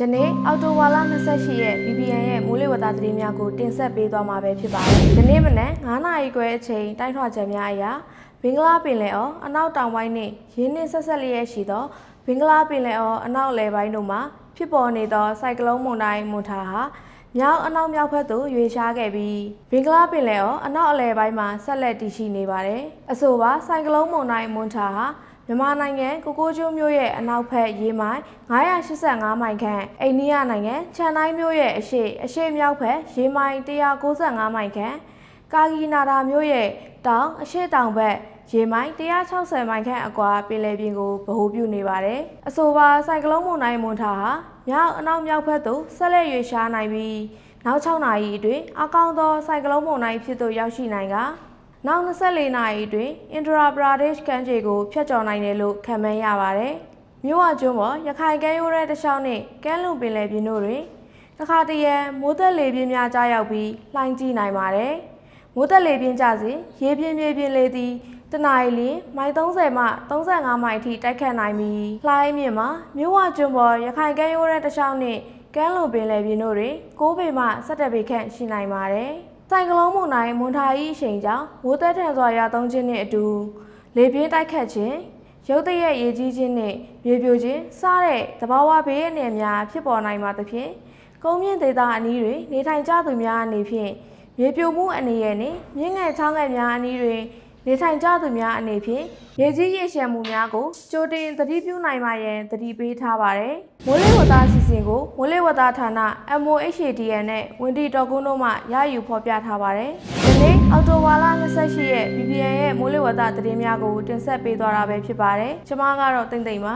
ယနေ့အောက်တိုဘာလ28ရက် BBN ရဲ့မိုးလေဝသသတင်းများကိုတင်ဆက်ပေးသွားမှာပဲဖြစ်ပါတယ်။ဒီနေ့မနက်9နာရီခွဲအချိန်တိုက်ထွာချက်များအရာဘင်္ဂလားပင်လယ်အော်အနောက်တောင်ပိုင်းနှင့်ရင်းနှင်းဆက်ဆက်လျက်ရှိသောဘင်္ဂလားပင်လယ်အော်အနောက်အလယ်ပိုင်းတို့မှာဖြစ်ပေါ်နေသောစိုက်ကလုန်းမုန်တိုင်းမွန်ထာဟာမြောက်အနောက်မြောက်ဘက်သို့ရွေ့ရှားခဲ့ပြီးဘင်္ဂလားပင်လယ်အော်အနောက်အလယ်ပိုင်းမှာဆက်လက်တည်ရှိနေပါတယ်။အဆိုပါစိုက်ကလုန်းမုန်တိုင်းမွန်ထာဟာ မြန်မာနိုင်ငံကိုကိုကျိုးမြို့ရဲ့အနောက်ဘက်ရေမိုင်985မိုင်ခန့်အိန္ဒိယနိုင်ငံချန်တိုင်းမြို့ရဲ့အရှေ့အရှေ့မြောက်ဘက်ရေမိုင်195မိုင်ခန့်ကာဂီနာဒါမြို့ရဲ့တောင်အရှေ့တောင်ဘက်ရေမိုင်160မိုင်ခန့်အကွာပင်လယ်ပြင်ကိုဗဟိုပြုနေပါတယ်။အဆိုပါစိုက်ကလုန်းမုန်တိုင်းမွန်ထာဟာမြောက်အနောက်မြောက်ဘက်သို့ဆက်လက်ရွေ့ရှားနိုင်ပြီးနောက်6နာရီအတွင်းအကောင်းသောစိုက်ကလုန်းမုန်တိုင်းဖြစ်သို့ရောက်ရှိနိုင်က နောက်24နာရီအတွင်းအင်ဒရာပရာဒေ့ရှ်ကမ်းခြေကိုဖျက်ကျော်နိုင်တယ်လို့ခန့်မှန်းရပါတယ်။မြို့ဝကျွန်းပေါ်ရခိုင်ကမ်းရိုးရဲတစ်လျှောက်နဲ့ကမ်းလွန်ပင်လယ်ပြင်တို့တွင်တစ်ခါတရံမိုးသက်လေပြင်းများကြားရောက်ပြီးလှိုင်းကြီးနိုင်ပါတယ်။မိုးသက်လေပြင်းကြစဉ်ရေပြင်းမြေပြင်းလေသည်တနအီလမိုင်30မှ35မိုင်အထိတိုက်ခတ်နိုင်ပြီးလှိုင်းမြင့်မှာမြို့ဝကျွန်းပေါ်ရခိုင်ကမ်းရိုးရဲတစ်လျှောက်နဲ့ကမ်းလွန်ပင်လယ်ပြင်တို့တွင်6ပေမှ17ပေခန့်ရှိနိုင်ပါတယ်။ စိုက်ကလုံးမုန်တိုင်းမွန်ထာဤအချိန်ကြောင့်မိုးသက်ထန်စွာရွာသွန်းခြင်းနှင့်အတူလေပြင်းတိုက်ခတ်ခြင်းရုတ်တရက်ရေကြီးခြင်းနှင့်မြေပြိုခြင်းစတဲ့သဘာဝဘေးအန္တရာယ်များဖြစ်ပေါ်နိုင်ပါသဖြင့်ကုန်းမြင့်ဒေသအနီးတွင်နေထိုင်ကြသူများအနေဖြင့်မြေပြိုမှုအနေရနှင့်မြင့်ငယ်ချောင်းငယ်များအနီးတွင် နေထိုင်ကြသူများအနေဖြင့်ရေကြီးရေရှမ်းမှုများကိုကြိုတင်သတိပြုနိုင်ပါရန်သတိပေးထားပါတယ်။မိုးလေဝသအစီအစဉ်ကိုမိုးလေဝသဌာန MOHADN နဲ့ဝင်တီတော်ကုန်းတို့မှရယူဖော်ပြထားပါတယ်။ဒီနေ့အောက်တိုဘာလ28ရက် BBN ရဲ့မိုးလေဝသသတင်းများကိုတင်ဆက်ပေးသွားတာပဲဖြစ်ပါတယ်။ကျွန်မကတော့တိမ့်တိမ့်ပါ